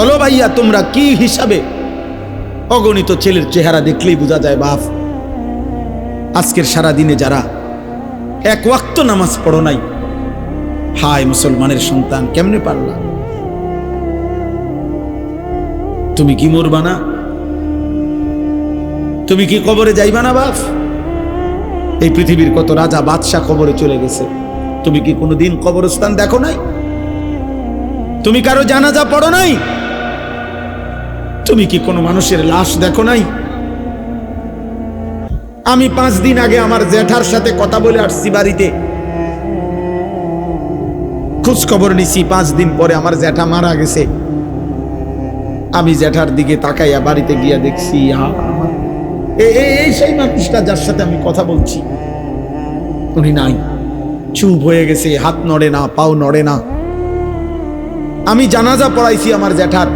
বলো ভাইয়া, তোমরা কি হিসাবে অগণিত ছেলের চেহারা দেখলেই বোঝা যায় বাপ? আজকের সারা দিনে যারা এক ওয়াক্ত নামাজ পড়ো নাই, হায় মুসলমানের সন্তান, কেমনে পারলা? তুমি কি মরবা না? তুমি কি কবরে যাইবা না বাপ? এই পৃথিবীর কত রাজা বাদশাহ কবরে চলে গেছে। তুমি কি কোনোদিন কবরস্থান দেখো নাই? তুমি কারও জানাজা পড়ো নাই? তুমি কি কোনো মানুষের লাশ দেখো নাই? আমি পাঁচ দিন আগে আমার জ্যাঠার সাথে কথা বলে আসছি বাড়িতে। খোঁজ খবর নিছি, পাঁচ দিন পরে আমার জ্যাঠা মারা গেছে। আমি জ্যাঠার দিকে তাকাইয়া বাড়িতে গিয়া দেখছি সেই মানুষটা যার সাথে আমি কথা বলছি। উনি নাই। চুপ হয়ে গেছে, হাত নড়ে না, পাও নড়ে না। আমি জানাজা পড়াইছি আমার জ্যাঠার।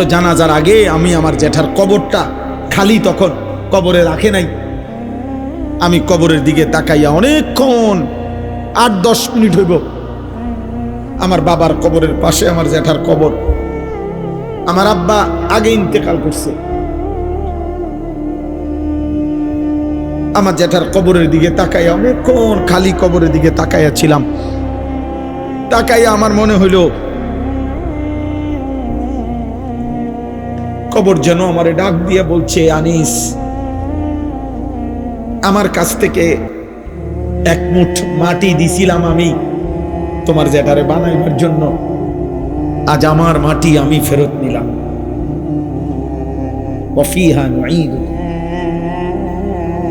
তো জানাজার আগে আমি আমার জ্যাঠার কবরটা খালি তখন কবরে রাখে নাই। আমি কবরের দিকে তাকাইয়া অনেকক্ষণ আট দশ মিনিট হইব। আমার বাবার কবরের পাশে আমার জ্যাঠার কবর। আমার আব্বা আগে ইন্তেকাল করছে। আমার জ্যাঠার কবরের দিকে তাকাইয়া অনেকক্ষণ খালি কবরের দিকে তাকাইয়া ছিলাম। তাকাইয়া আমার মনে হইল কবর যেন আমারে ডাক দিয়ে বলছে, আনিস, আমার কাছ থেকে এক মুঠ মাটি দিছিলাম আমি তোমার জ্যাঠারে বানাইবার জন্য। আজ আমার মাটি আমি ফেরত নিলাম।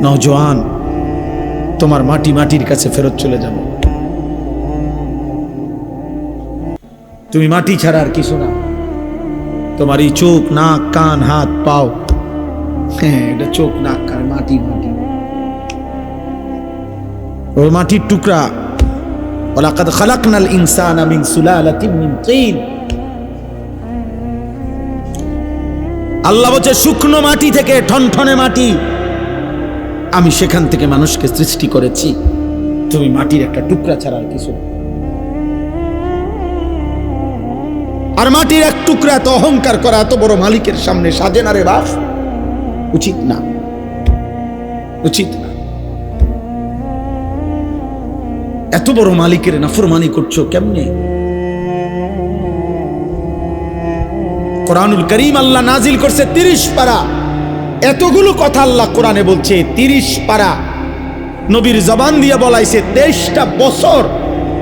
নুঈদুকুম। তোমার মাটি মাটির কাছে ফেরত চলে যাব। তুমি মাটি ছাড়া আর কিছু না। তোমার এই চোখ নাক কান হাত পাও। হ্যাঁ এটা চোখ নাক কান মাটি মাটি। ওই মাটির টুকরা ওলাকাদ খালাকনাল ইনসানা মিন সুলালাতিন মিন তিন। আল্লাহ বলছে শুকনো মাটি থেকে ঠনঠনে মাটি। আমি সেখান থেকে মানুষকে সৃষ্টি করেছি। তুমি মাটির একটা টুকরা ছাড়া আর কিছু না। আর মাটির এক টুকরা এত অহংকার করা এত বড় মালিকের সামনে সাজে না রে বাপ। উচিত না। উচিত না। এত বড় মালিকের নাফরমানি করছ কেমনে? কোরআনুল করিম আল্লাহ নাজিল করছে তিরিশ পারা। এতগুলো কথা আল্লাহ কোরআনে বলছে তিরিশ পারা। নবীর জবান দিয়ে বলাইছে তেইশটা বছর